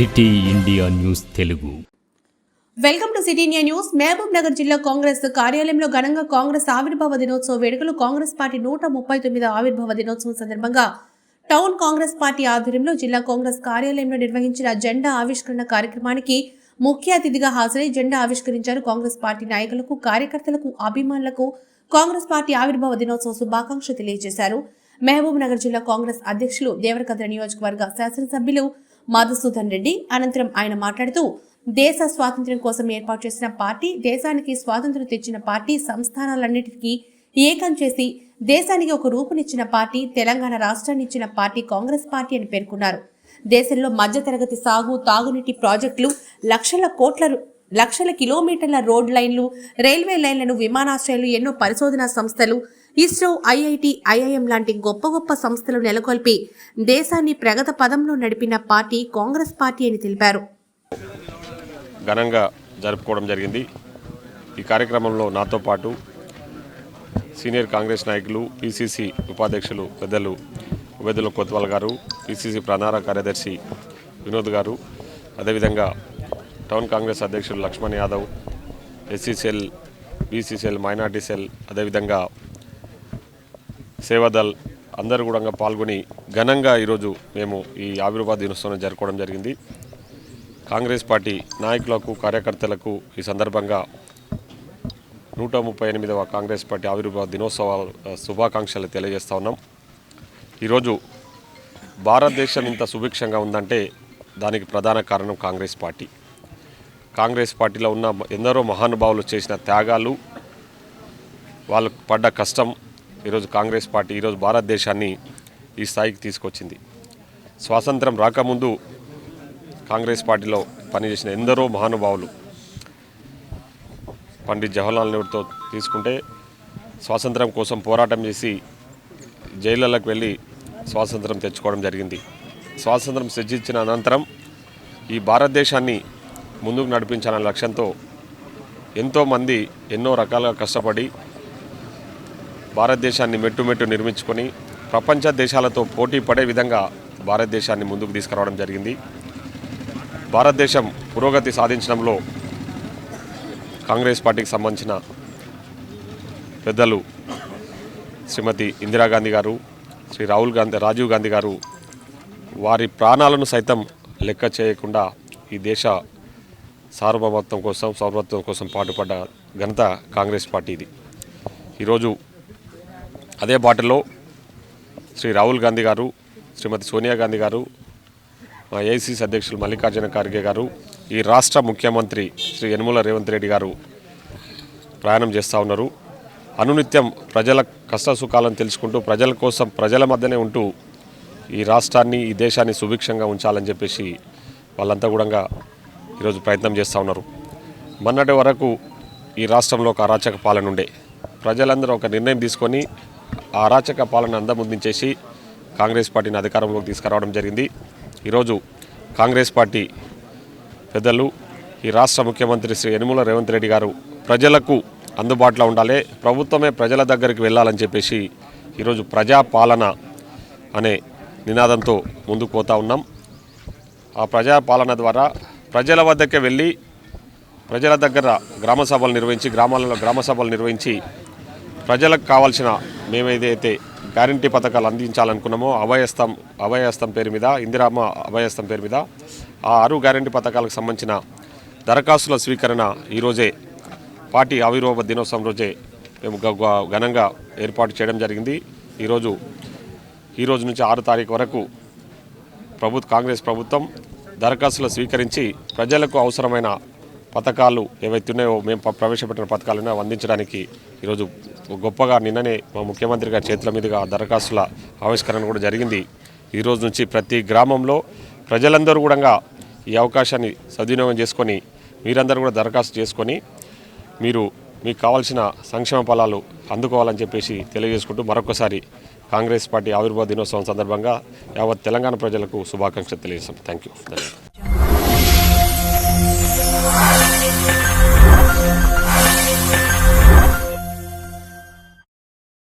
City India news Telugu. Welcome to city India news. Mahabubnagar జిల్లా కాంగ్రెస్ కార్యాలయంలో ఘనంగా కాంగ్రెస్ ఆవిర్భావ దినోత్సవ వేడుకలు కాంగ్రెస్ పార్టీ నూట ముప్పై తొమ్మిది ఆవిర్భావ దినోత్సవం సందర్భంగా టౌన్ కాంగ్రెస్ పార్టీ ఆధ్వర్యంలో జిల్లా కాంగ్రెస్ కార్యాలయంలో నిర్వహించిన జెండా ఆవిష్కరణ కార్యక్రమానికి ముఖ్య అతిథిగా హాజరై జెండా ఆవిష్కరించారు కాంగ్రెస్ పార్టీ నాయకులకు కార్యకర్తలకు అభిమానులకు కాంగ్రెస్ పార్టీ ఆవిర్భావ దినోత్సవ శుభాకాంక్షలు తెలియజేశారు. మహబూబ్ నగర్ జిల్లా కాంగ్రెస్ అధ్యక్షులు దేవరకద్ర నియోజకవర్గ శాసనసభ్యులు మధుసూదన్ రెడ్డి. అనంతరం ఆయన మాట్లాడుతూ దేశ స్వాతంత్ర్యం కోసం ఏర్పాటు చేసిన పార్టీ దేశానికి స్వాతంత్ర్యం తెచ్చిన పార్టీ సంస్థానాలన్నిటికీ ఏకం చేసి దేశానికి ఒక రూపునిచ్చిన పార్టీ తెలంగాణ రాష్ట్రాన్ని ఇచ్చిన పార్టీ కాంగ్రెస్ పార్టీ అని పేర్కొన్నారు. దేశంలో మధ్యతరగతి సాగు తాగునీటి ప్రాజెక్టులు లక్షల కోట్ల లక్షల కిలోమీటర్ల రోడ్ లైన్లు రైల్వే లైన్లను విమానాశ్రయాలు ఎన్నో పరిశోధనా సంస్థలు ఇస్రో ఐఐటి ఐఐఎం లాంటి గొప్ప గొప్ప సంస్థలు నెలకొల్పి దేశాన్ని ప్రగత పదంలో నడిపిన పార్టీ కాంగ్రెస్ పార్టీ అని తెలిపారు. ఘనంగా జరుపుకోవడం జరిగింది. ఈ కార్యక్రమంలో నాతో పాటు సీనియర్ కాంగ్రెస్ నాయకులు పిసిసి ఉపాధ్యక్షులు పెద్దలు ఉబేదుల కొత్వాల్ గారు పిసిసి ప్రధాన కార్యదర్శి వినోద్ గారు అదేవిధంగా టౌన్ కాంగ్రెస్ అధ్యక్షులు Lakshman Yadav SCCL BCCL minority cell అదేవిధంగా సేవాదల్ అందరూ కూడా పాల్గొని ఘనంగా ఈరోజు మేము ఈ ఆవిర్భావ దినోత్సవం జరుపుకోవడం జరిగింది. కాంగ్రెస్ పార్టీ నాయకులకు కార్యకర్తలకు ఈ సందర్భంగా నూట ముప్పై ఎనిమిదవ కాంగ్రెస్ పార్టీ ఆవిర్భావ దినోత్సవ శుభాకాంక్షలు తెలియజేస్తూ ఉన్నాం. ఈరోజు భారతదేశం ఇంత సుభిక్షంగా ఉందంటే దానికి ప్రధాన కారణం కాంగ్రెస్ పార్టీ. కాంగ్రెస్ పార్టీలో ఉన్న ఎందరో మహానుభావులు చేసిన త్యాగాలు వాళ్ళు పడ్డ కష్టం ఈరోజు కాంగ్రెస్ పార్టీ ఈరోజు భారతదేశాన్ని ఈ స్థాయికి తీసుకొచ్చింది. స్వాతంత్రం రాకముందు కాంగ్రెస్ పార్టీలో పనిచేసిన ఎందరో మహానుభావులు పండిత్ జవహర్లాల్ నెహ్రూతో తీసుకుంటే స్వాతంత్రం కోసం పోరాటం చేసి జైళ్ళకు వెళ్ళి స్వాతంత్రం తెచ్చుకోవడం జరిగింది. స్వాతంత్రం సిద్ధించిన అనంతరం ఈ భారతదేశాన్ని ముందుకు నడిపించాలనే లక్ష్యంతో ఎంతోమంది ఎన్నో రకాలుగా కష్టపడి భారతదేశాన్ని మెట్టు మెట్టు నిర్మించుకొని ప్రపంచ దేశాలతో పోటీ పడే విధంగా భారతదేశాన్ని ముందుకు తీసుకురావడం జరిగింది. భారతదేశం పురోగతి సాధించడంలో కాంగ్రెస్ పార్టీకి సంబంధించిన పెద్దలు శ్రీమతి ఇందిరాగాంధీ గారు శ్రీ రాహుల్ గాంధీ రాజీవ్ గాంధీ గారు వారి ప్రాణాలను సైతం లెక్క చేయకుండా ఈ దేశ సార్వభౌమత్వం కోసం సౌరభత్వం కోసం పాటుపడ్డ ఘనత కాంగ్రెస్ పార్టీది. ఈరోజు అదే బాటలో శ్రీ రాహుల్ గాంధీ గారు శ్రీమతి సోనియా గాంధీ గారు మా ఏఐసిసి అధ్యక్షులు మల్లికార్జున ఖార్గే గారు ఈ రాష్ట్ర ముఖ్యమంత్రి శ్రీ యనుమల రేవంత్ రెడ్డి గారు ప్రయాణం చేస్తూ ఉన్నారు. అనునిత్యం ప్రజల కష్ట సుఖాలను తెలుసుకుంటూ ప్రజల కోసం ప్రజల మధ్యనే ఉంటూ ఈ రాష్ట్రాన్ని ఈ దేశాన్ని సుభిక్షంగా ఉంచాలని చెప్పేసి వాళ్ళంతా కూడా ఈరోజు ప్రయత్నం చేస్తూ ఉన్నారు. మొన్నటి వరకు ఈ రాష్ట్రంలో ఒక అరాచక పాలన ఉండే. ప్రజలందరూ ఒక నిర్ణయం తీసుకొని అరాచక పాలన అందముందించేసి కాంగ్రెస్ పార్టీని అధికారంలోకి తీసుకురావడం జరిగింది. ఈరోజు కాంగ్రెస్ పార్టీ పెద్దలు ఈ రాష్ట్ర ముఖ్యమంత్రి శ్రీ యనుమల రేవంత్ రెడ్డి గారు ప్రజలకు అందుబాటులో ఉండాలి ప్రభుత్వమే ప్రజల దగ్గరికి వెళ్ళాలని చెప్పేసి ఈరోజు ప్రజాపాలన అనే నినాదంతో ముందుకు పోతా ఉన్నాం. ఆ ప్రజాపాలన ద్వారా ప్రజల వద్దకే వెళ్ళి ప్రజల దగ్గర గ్రామ సభలు నిర్వహించి గ్రామాలలో గ్రామ సభలు నిర్వహించి ప్రజలకు కావాల్సిన మేమేదైతే గ్యారంటీ పథకాలు అందించాలనుకున్నామో అభయస్థం అభయస్థం పేరు మీద ఇందిరామ అభయస్థం పేరు మీద ఆ ఆరు గ్యారంటీ పథకాలకు సంబంధించిన దరఖాస్తుల స్వీకరణ ఈరోజే పార్టీ ఆవిర్భావ దినోత్సవం రోజే మేము గ- ఘనంగా ఏర్పాటు చేయడం జరిగింది. ఈరోజు ఈ రోజు నుంచి ఆరు తారీఖు వరకు ప్రభుత్వ కాంగ్రెస్ ప్రభుత్వం దరఖాస్తులు స్వీకరించి ప్రజలకు అవసరమైన పథకాలు ఏవైతే ఉన్నాయో మేము ప్రవేశపెట్టిన పథకాలు ఉన్నాయో అందించడానికి ఈరోజు గొప్పగా నిన్ననే మా ముఖ్యమంత్రి గారి చేతుల మీదుగా దరఖాస్తుల ఆవిష్కరణ కూడా జరిగింది. ఈరోజు నుంచి ప్రతి గ్రామంలో ప్రజలందరూ కూడా ఈ అవకాశాన్ని సద్వినియోగం చేసుకొని మీరందరూ కూడా దరఖాస్తు చేసుకొని మీరు మీకు కావాల్సిన సంక్షేమ ఫలాలు అందుకోవాలని చెప్పేసి తెలియజేసుకుంటూ మరొకసారి కాంగ్రెస్ పార్టీ ఆవిర్భావ దినోత్సవం సందర్భంగా యావత్ తెలంగాణ ప్రజలకు శుభాకాంక్షలు తెలియజేస్తాం థ్యాంక్ యూ ధన్యవాదాలు